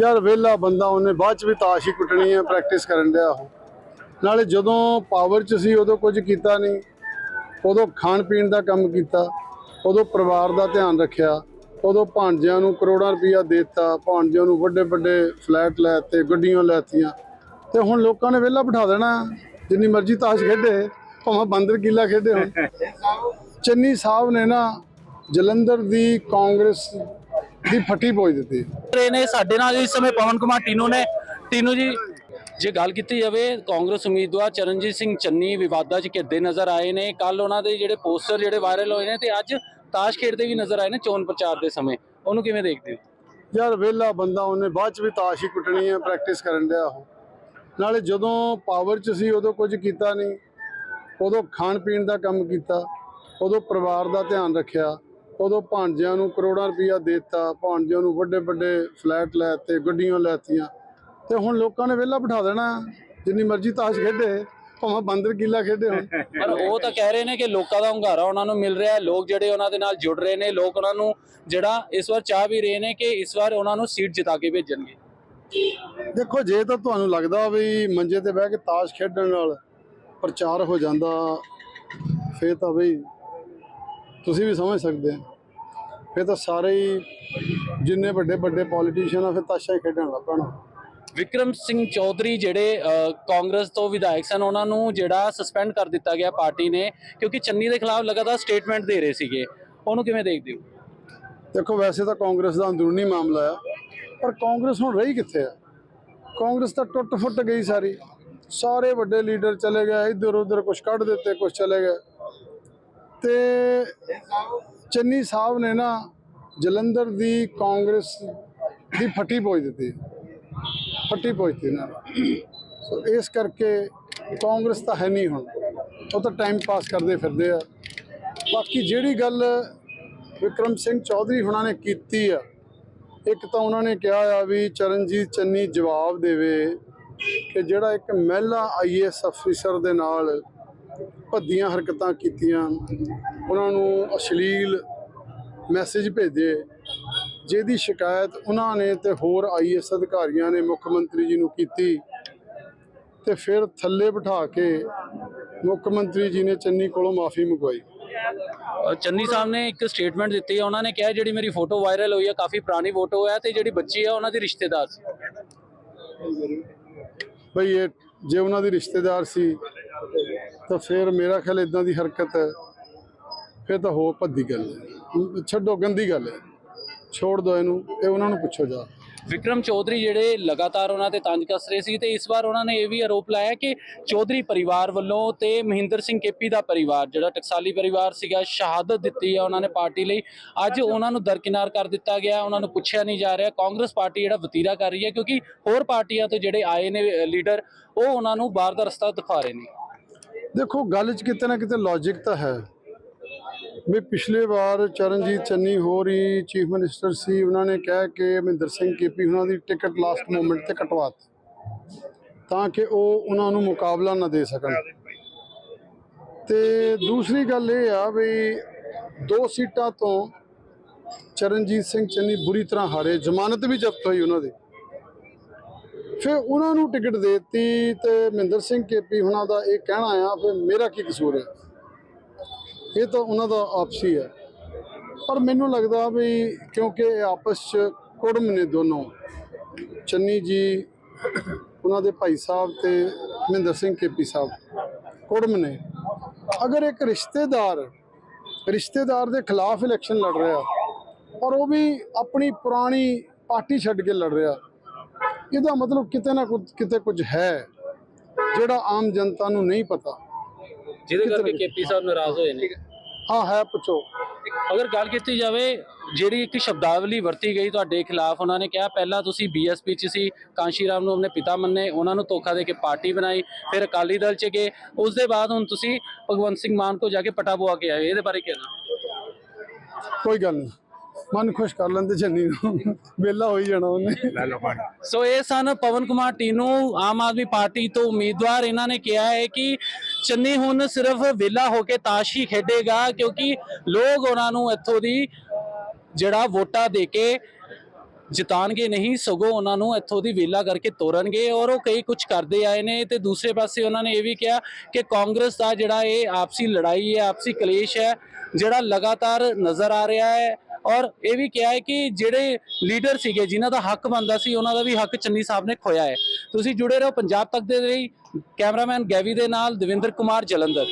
ਯਾਰ ਵਿਹਲਾ ਬੰਦਾ, ਉਹਨੇ ਬਾਅਦ ਚ ਵੀ ਤਾਸ਼ ਹੀ ਕੁੱਟਣੀ ਹੈ ਪ੍ਰੈਕਟਿਸ ਕਰਨ ਡਿਆ ਉਹ। ਨਾਲੇ ਜਦੋਂ ਪਾਵਰ ਚ ਸੀ, ਉਦੋਂ ਕੁਝ ਕੀਤਾ ਨਹੀਂ। ਉਦੋਂ ਖਾਣ ਪੀਣ ਦਾ ਕੰਮ ਕੀਤਾ, ਉਦੋਂ ਪਰਿਵਾਰ ਦਾ ਧਿਆਨ ਰੱਖਿਆ, ਉਦੋਂ ਭਾਂਜਿਆਂ ਨੂੰ ਕਰੋੜਾਂ ਰੁਪਈਆ ਦਿੱਤਾ ਭਾਂਜਿਆਂ ਨੂੰ ਵੱਡੇ ਵੱਡੇ ਫਲੈਟ ਲੈਤੇ ਗੱਡੀਆਂ ਲੈਤੀਆਂ ਤੇ ਹੁਣ ਲੋਕਾਂ ਨੇ ਵਿਹਲਾ ਬਿਠਾ ਦੇਣਾ, ਜਿੰਨੀ ਮਰਜ਼ੀ ਤਾਸ਼ ਖੇਡੇ, ਭਾਵੇਂ ਬਾਂਦਰ ਕਿੱਲਾ ਖੇਡੇ ਹੁਣ। ਚੰਨੀ ਸਾਹਿਬ ਨੇ ਨਾ ਜਲੰਧਰ ਦੀ ਕਾਂਗਰਸ ਦੀ ਫੱਟੀ ਪੋਜ ਦਿੱਤੀ। ਰਹੇ ਨੇ ਸਾਡੇ ਨਾਲ ਇਸ ਸਮੇਂ ਪਵਨ ਕੁਮਾਰ ਟੀਨੂ ਨੇ। ਟੀਨੂ ਜੀ ਜੇ ਗੱਲ ਕੀਤੀ ਜਾਵੇ ਕਾਂਗਰਸ ਉਮੀਦਵਾਰ ਚਰਨਜੀਤ ਸਿੰਘ ਚੰਨੀ ਵਿਵਾਦਾਂ 'ਚ ਘਿਰਦੇ ਨਜ਼ਰ ਆਏ ਨੇ। ਕੱਲ ਉਹਨਾਂ ਦੇ ਜਿਹੜੇ ਪੋਸਟਰ ਜਿਹੜੇ ਵਾਇਰਲ ਹੋਏ ਨੇ ਤੇ ਅੱਜ ਤਾਸ਼ ਖੇਡਦੇ ਵੀ ਨਜ਼ਰ ਆਏ ਨੇ ਚੋਣ ਪ੍ਰਚਾਰ ਦੇ ਸਮੇਂ। ਉਹਨੂੰ ਕਿਵੇਂ ਦੇਖਦੇ ਹੋ? ਯਾਰ ਵਿਹਲਾ ਬੰਦਾ ਉਹਨੇ ਬਾਅਦ ਚ ਵੀ ਤਾਸ਼ ਹੀ ਕੁੱਟਣੀ ਹੈ ਪ੍ਰੈਕਟਿਸ ਕਰਨ ਡਿਆ ਉਹ। ਨਾਲੇ ਜਦੋਂ ਪਾਵਰ ਚ ਸੀ ਉਦੋਂ ਕੁਝ ਕੀਤਾ ਨਹੀਂ। ਉਦੋਂ ਖਾਣ ਪੀਣ ਦਾ ਕੰਮ ਕੀਤਾ ਉਦੋਂ ਪਰਿਵਾਰ ਦਾ ਧਿਆਨ ਰੱਖਿਆ। ਉਦੋਂ ਭਾਂਜਿਆਂ ਨੂੰ ਕਰੋੜਾਂ ਰੁਪਈਆ ਦਿੱਤਾ ਭਾਂਜਿਆਂ ਨੂੰ ਵੱਡੇ ਵੱਡੇ ਫਲੈਟ ਲੈਤੇ ਗੱਡੀਆਂ ਲੈਤੀਆਂ ਤੇ ਹੁਣ ਲੋਕਾਂ ਨੇ ਵਿਹਲਾ ਬਿਠਾ ਦੇਣਾ ਜਿੰਨੀ ਮਰਜ਼ੀ ਤਾਸ਼ ਖੇਡੇ ਭਾਵੇਂ ਬਾਂਦਰ ਕਿੱਲਾ ਖੇਡੇ ਹੁਣ। ਪਰ ਉਹ ਤਾਂ ਕਹਿ ਰਹੇ ਨੇ ਕਿ ਲੋਕਾਂ ਦਾ ਹੁੰਗਾਰਾ ਉਹਨਾਂ ਨੂੰ ਮਿਲ ਰਿਹਾ ਹੈ ਲੋਕ ਜਿਹੜੇ ਉਹਨਾਂ ਦੇ ਨਾਲ ਜੁੜ ਰਹੇ ਨੇ ਲੋਕ ਉਹਨਾਂ ਨੂੰ ਜਿਹੜਾ ਇਸ ਵਾਰ ਚਾਹ ਵੀ ਰਹੇ ਨੇ ਕਿ ਇਸ ਵਾਰ ਉਹਨਾਂ ਨੂੰ ਸੀਟ ਜਿਤਾ ਕੇ ਭੇਜਣਗੇ। ਦੇਖੋ ਜੇ ਤਾਂ ਤੁਹਾਨੂੰ ਲੱਗਦਾ ਵੀ ਮੰਜੇ ਤੇ ਬਹਿ ਕੇ ਤਾਸ਼ ਖੇਡਣ ਨਾਲ ਪ੍ਰਚਾਰ ਹੋ ਜਾਂਦਾ ਫੇਰ ਤਾਂ ਬਈ ਤੁਸੀਂ ਵੀ ਸਮਝ ਸਕਦੇ ਆ ਫੇਰ ਤਾਂ ਸਾਰੇ ਹੀ ਜਿੰਨੇ ਵੱਡੇ ਵੱਡੇ ਪੋਲੀਟੀਸ਼ੀਅਨ ਆ ਫਿਰ ਤਾਸ਼ਾ ਹੀ ਖੇਡਣ ਲੱਗ ਪੈਣਾ। ਵਿਕਰਮ ਸਿੰਘ ਚੌਧਰੀ ਜਿਹੜੇ ਅ, ਕਾਂਗਰਸ ਤੋਂ ਵਿਧਾਇਕ ਸਨ ਉਹਨਾਂ ਨੂੰ ਜਿਹੜਾ ਸਸਪੈਂਡ ਕਰ ਦਿੱਤਾ ਗਿਆ ਪਾਰਟੀ ਨੇ ਕਿਉਂਕਿ ਚੰਨੀ ਦੇ ਖਿਲਾਫ ਲਗਾਤਾਰ ਸਟੇਟਮੈਂਟ ਦੇ ਰਹੇ ਸੀਗੇ। ਉਹਨੂੰ ਕਿਵੇਂ ਦੇਖਦੇ ਹੋ? ਦੇਖੋ ਵੈਸੇ ਤਾਂ ਕਾਂਗਰਸ ਦਾ ਅੰਦਰੂਨੀ ਮਾਮਲਾ ਆ ਪਰ ਕਾਂਗਰਸ ਹੁਣ ਰਹੀ ਕਿੱਥੇ ਆ? ਕਾਂਗਰਸ ਤਾਂ ਟੁੱਟ ਫੁੱਟ ਗਈ ਸਾਰੀ। ਸਾਰੇ ਵੱਡੇ ਲੀਡਰ ਚਲੇ ਗਏ ਇੱਧਰ ਉੱਧਰ ਕੁਝ ਕੱਢ ਦਿੱਤੇ ਕੁਝ ਚਲੇ ਗਏ। ਤੇ ਚੰਨੀ ਸਾਹਿਬ ਨੇ ਨਾ ਜਲੰਧਰ ਦੀ ਕਾਂਗਰਸ ਦੀ ਫੱਟੀ ਪੋਜ ਦਿੱਤੀ। ਫੱਟੀ ਪੋਜਤੀ ਨਾ ਸੋ ਇਸ ਕਰਕੇ ਕਾਂਗਰਸ ਤਾਂ ਹੈ ਨਹੀਂ ਹੁਣ। ਉਹ ਤਾਂ ਟਾਈਮ ਪਾਸ ਕਰਦੇ ਫਿਰਦੇ ਆ। ਬਾਕੀ ਜਿਹੜੀ ਗੱਲ ਵਿਕਰਮ ਸਿੰਘ ਚੌਧਰੀ ਹੁਣਾਂ ਨੇ ਕੀਤੀ ਆ, ਇੱਕ ਤਾਂ ਉਹਨਾਂ ਨੇ ਕਿਹਾ ਆ ਵੀ ਚਰਨਜੀਤ ਚੰਨੀ ਜਵਾਬ ਦੇਵੇ ਕਿ ਜਿਹੜਾ ਇੱਕ ਮਹਿਲਾ ਆਈਏਐਸ ਅਫੀਸਰ ਦੇ ਨਾਲ ਭੱਦੀਆਂ ਹਰਕਤਾਂ ਕੀਤੀਆਂ ਉਹਨਾਂ ਨੂੰ ਅਸ਼ਲੀਲ ਮੈਸੇਜ ਭੇਜੇ ਜਿਹਦੀ ਸ਼ਿਕਾਇਤ ਉਹਨਾਂ ਨੇ ਤੇ ਹੋਰ ਆਈਏਐਸ ਅਧਿਕਾਰੀਆਂ ਨੇ ਮੁੱਖ ਮੰਤਰੀ ਜੀ ਨੂੰ ਕੀਤੀ ਤੇ ਫਿਰ ਥੱਲੇ ਬਿਠਾ ਕੇ ਮੁੱਖ ਮੰਤਰੀ ਜੀ ਨੇ ਚੰਨੀ ਕੋਲੋਂ ਮਾਫੀ ਮੰਗਵਾਈ। ਚੰਨੀ ਸਾਹਿਬ ਨੇ ਇੱਕ ਸਟੇਟਮੈਂਟ ਦਿੱਤੀ ਹੈ ਉਹਨਾਂ ਨੇ ਕਿਹਾ ਜਿਹੜੀ ਮੇਰੀ ਫੋਟੋ ਵਾਇਰਲ ਹੋਈ ਹੈ ਕਾਫੀ ਪੁਰਾਣੀ ਫੋਟੋ ਹੈ ਤੇ ਜਿਹੜੀ ਬੱਚੀ ਹੈ ਉਹਨਾਂ ਦੀ ਰਿਸ਼ਤੇਦਾਰ ਸੀ। ਬਈ ਇਹ ਜੇ ਉਹਨਾਂ ਦੀ ਰਿਸ਼ਤੇਦਾਰ ਸੀ ਤਾਂ ਫਿਰ ਮੇਰਾ ਖਿਆਲ ਇਦਾਂ ਦੀ ਹਰਕਤ ਫਿਰ ਤਾਂ ਹੋ ਭੱਦੀ ਗੱਲ ਹੈ। ਛੱਡੋ ਗੰਦੀ ਗੱਲ ਹੈ। ਛੋੜ ਦੋ ਇਹਨੂੰ ਇਹ ਉਹਨਾਂ ਨੂੰ ਪੁੱਛੋ ਜਾ। ਵਿਕਰਮ ਚੌਧਰੀ ਜਿਹੜੇ ਲਗਾਤਾਰ ਉਹਨਾਂ ਤੇ ਤੰਜ ਕੱਸ ਰਹੇ ਸੀ ਤੇ ਇਸ ਵਾਰ ਉਹਨਾਂ ਨੇ ਇਹ ਵੀ ਆਰੋਪ ਲਾਇਆ ਕਿ ਚੌਧਰੀ ਪਰਿਵਾਰ ਵੱਲੋਂ ਤੇ ਮਹਿੰਦਰ ਸਿੰਘ ਕੇਪੀ ਦਾ ਪਰਿਵਾਰ ਜਿਹੜਾ ਟਕਸਾਲੀ ਪਰਿਵਾਰ ਸੀਗਾ ਸ਼ਹਾਦਤ ਦਿੱਤੀ ਹੈ ਉਹਨਾਂ ਨੇ ਪਾਰਟੀ ਲਈ। ਅੱਜ ਉਹਨਾਂ ਨੂੰ ਦਰਕਿਨਾਰ ਕਰ ਦਿੱਤਾ ਗਿਆ ਉਹਨਾਂ ਨੂੰ ਪੁੱਛਿਆ ਨਹੀਂ ਜਾ ਰਿਹਾ। ਕਾਂਗਰਸ ਪਾਰਟੀ ਜਿਹੜਾ ਵਤੀਰਾ ਕਰ ਰਹੀ ਹੈ ਕਿਉਂਕਿ ਹੋਰ ਪਾਰਟੀਆਂ ਤੋਂ ਜਿਹੜੇ ਆਏ ਨੇ ਲੀਡਰ ਉਹ ਉਹਨਾਂ ਨੂੰ ਬਾਹਰ ਦਾ ਰਸਤਾ ਦਿਖਾ ਰਹੇ ਨੇ। ਦੇਖੋ, ਗੱਲ 'ਚ ਕਿਤੇ ਨਾ ਕਿਤੇ ਲੌਜੀਕ ਤਾਂ ਹੈ। ਵੀ ਪਿਛਲੇ ਵਾਰ ਚਰਨਜੀਤ ਚੰਨੀ ਹੋਰ ਹੀ ਚੀਫ ਮਿਨਿਸਟਰ ਸੀ, ਉਹਨਾਂ ਨੇ ਕਹਿ ਕੇ ਮਹਿੰਦਰ ਸਿੰਘ ਕੇਪੀ ਉਹਨਾਂ ਦੀ ਟਿਕਟ ਲਾਸਟ ਮੂਮੈਂਟ ਤੇ ਕਟਵਾਤੀ ਤਾਂ ਕਿ ਉਹ ਉਹਨਾਂ ਨੂੰ ਮੁਕਾਬਲਾ ਨਾ ਦੇ ਸਕਣ। ਤੇ ਦੂਸਰੀ ਗੱਲ ਇਹ ਆ ਵੀ ਦੋ ਸੀਟਾਂ ਤੋਂ ਚਰਨਜੀਤ ਸਿੰਘ ਚੰਨੀ ਬੁਰੀ ਤਰ੍ਹਾਂ ਹਾਰੇ, ਜ਼ਮਾਨਤ ਵੀ ਜ਼ਬਤ ਹੋਈ ਉਹਨਾਂ ਦੀ। ਫਿਰ ਉਹਨਾਂ ਨੂੰ ਟਿਕਟ ਦੇਤੀ ਤੇ ਮਹਿੰਦਰ ਸਿੰਘ ਕੇਪੀ ਹੁਣਾਂ ਦਾ ਇਹ ਕਹਿਣਾ ਆ ਫਿਰ ਮੇਰਾ ਕੀ ਕਸੂਰ ਹੈ ਇਹ ਤਾਂ ਉਹਨਾਂ ਦਾ ਆਪਸੀ ਹੈ ਪਰ ਮੈਨੂੰ ਲੱਗਦਾ ਵੀ ਕਿਉਂਕਿ ਇਹ ਆਪਸ ਚ ਕੁੜਮ ਨੇ ਦੋਨੋਂ, ਚੰਨੀ ਜੀ, ਉਹਨਾਂ ਦੇ ਭਾਈ ਸਾਹਿਬ ਤੇ ਮਹਿੰਦਰ ਸਿੰਘ ਕੇਪੀ ਸਾਹਿਬ ਕੁੜਮ ਨੇ। ਅਗਰ ਇੱਕ ਰਿਸ਼ਤੇਦਾਰ ਰਿਸ਼ਤੇਦਾਰ ਦੇ ਖਿਲਾਫ ਇਲੈਕਸ਼ਨ ਲੜ ਰਿਹਾ, ਔਰ ਉਹ ਵੀ ਆਪਣੀ ਪੁਰਾਣੀ ਪਾਰਟੀ ਛੱਡ ਕੇ ਲੜ ਰਿਹਾ ਇਹਦਾ ਮਤਲਬ ਕਿਤੇ ਨਾ ਕਿਤੇ ਕੁਝ ਹੈ ਜਿਹੜਾ ਆਮ ਜਨਤਾ ਨੂੰ ਨਹੀਂ ਪਤਾ। ਜਿਹਦੇ ਕਰਕੇ ਕੇਪੀ ਸਾਹਿਬ ਨਾਰਾਜ਼ ਹੋਏ ਨੇ। ਹਾਂ ਹੈ ਪੁੱਛੋ। ਅਗਰ ਗੱਲ ਕੀਤੀ ਜਾਵੇ ਜਿਹੜੀ ਇੱਕ ਸ਼ਬਦਾਵਲੀ ਵਰਤੀ ਗਈ ਤੁਹਾਡੇ ਖਿਲਾਫ ਉਹਨਾਂ ਨੇ ਕਿਹਾ ਪਹਿਲਾਂ ਤੁਸੀਂ ਬੀਐਸਪੀ ਚ ਸੀ ਕਾਂਸ਼ੀ ਰਾਮ ਨੂੰ ਆਪਣੇ ਪਿਤਾ ਮੰਨੇ ਉਹਨਾਂ ਨੂੰ ਧੋਖਾ ਦੇ ਕੇ ਪਾਰਟੀ ਬਣਾਈ ਫਿਰ ਅਕਾਲੀ ਦਲ ਚ ਗਏ। ਉਸ ਦੇ ਬਾਅਦ ਹੁਣ ਤੁਸੀਂ ਭਗਵੰਤ ਸਿੰਘ ਮਾਨ ਕੋ ਜਾ ਕੇ ਪਟਾ ਪਵਾ ਕੇ ਆਏ ਇਹਦੇ ਬਾਰੇ ਕਹਿਣਾ? ਕੋਈ ਗੱਲ ਨਹੀਂ। ਮਨ ਖੁਸ਼ ਕਰ ਲੈਂਦੇ ਚੰਨੀ ਨੂੰ। ਵਿਹਲਾ ਹੋਈ ਜਾਣਾ ਉਹਨੇ। ਸੋ ਇਹ ਸਨ ਪਵਨ ਕੁਮਾਰ ਟੀਨੂ ਆਮ ਆਦਮੀ ਪਾਰਟੀ ਤੋਂ ਉਮੀਦਵਾਰ। ਇਹਨਾਂ ਨੇ ਕਿਹਾ ਹੈ ਕਿ ਚੰਨੀ ਹੁਣ ਸਿਰਫ ਵਿਹਲਾ ਹੋ ਕੇ ਤਾਸ਼ ਹੀ ਖੇਡੇਗਾ ਕਿਉਂਕਿ ਲੋਕ ਉਹਨਾਂ ਨੂੰ ਇੱਥੋਂ ਦੀ ਜਿਹੜਾ ਵੋਟਾਂ ਦੇ ਕੇ ਜਿਤਾਣਗੇ ਨਹੀਂ ਸਗੋਂ ਉਹਨਾਂ ਨੂੰ ਇੱਥੋਂ ਦੀ ਵੇਲਾ ਕਰਕੇ ਤੋਰਨਗੇ। ਔਰ ਉਹ ਕਈ ਕੁਝ ਕਰਦੇ ਆਏ ਨੇ। ਤੇ ਦੂਸਰੇ ਪਾਸੇ ਉਹਨਾਂ ਨੇ ਇਹ ਵੀ ਕਿਹਾ ਕਿ ਕਾਂਗਰਸ ਦਾ ਜਿਹੜਾ ਇਹ ਆਪਸੀ ਲੜਾਈ ਹੈ ਆਪਸੀ ਕਲੇਸ਼ ਹੈ ਜਿਹੜਾ ਲਗਾਤਾਰ ਨਜ਼ਰ ਆ ਰਿਹਾ ਹੈ ਔਰ ਇਹ ਵੀ ਕਿਹਾ ਹੈ ਕਿ ਜਿਹੜੇ ਲੀਡਰ ਸੀਗੇ, ਜਿਨ੍ਹਾਂ ਦਾ ਹੱਕ ਬਣਦਾ ਸੀ, ਉਹਨਾਂ ਦਾ ਵੀ ਹੱਕ ਚੰਨੀ ਸਾਹਿਬ ਨੇ ਖੋਇਆ ਹੈ। ਤੁਸੀਂ ਜੁੜੇ ਰਹੋ ਪੰਜਾਬ ਤੱਕ ਦੇ ਲਈ, ਕੈਮਰਾਮੈਨ ਗੈਵੀ ਦੇ ਨਾਲ ਦਵਿੰਦਰ ਕੁਮਾਰ ਜਲੰਧਰ।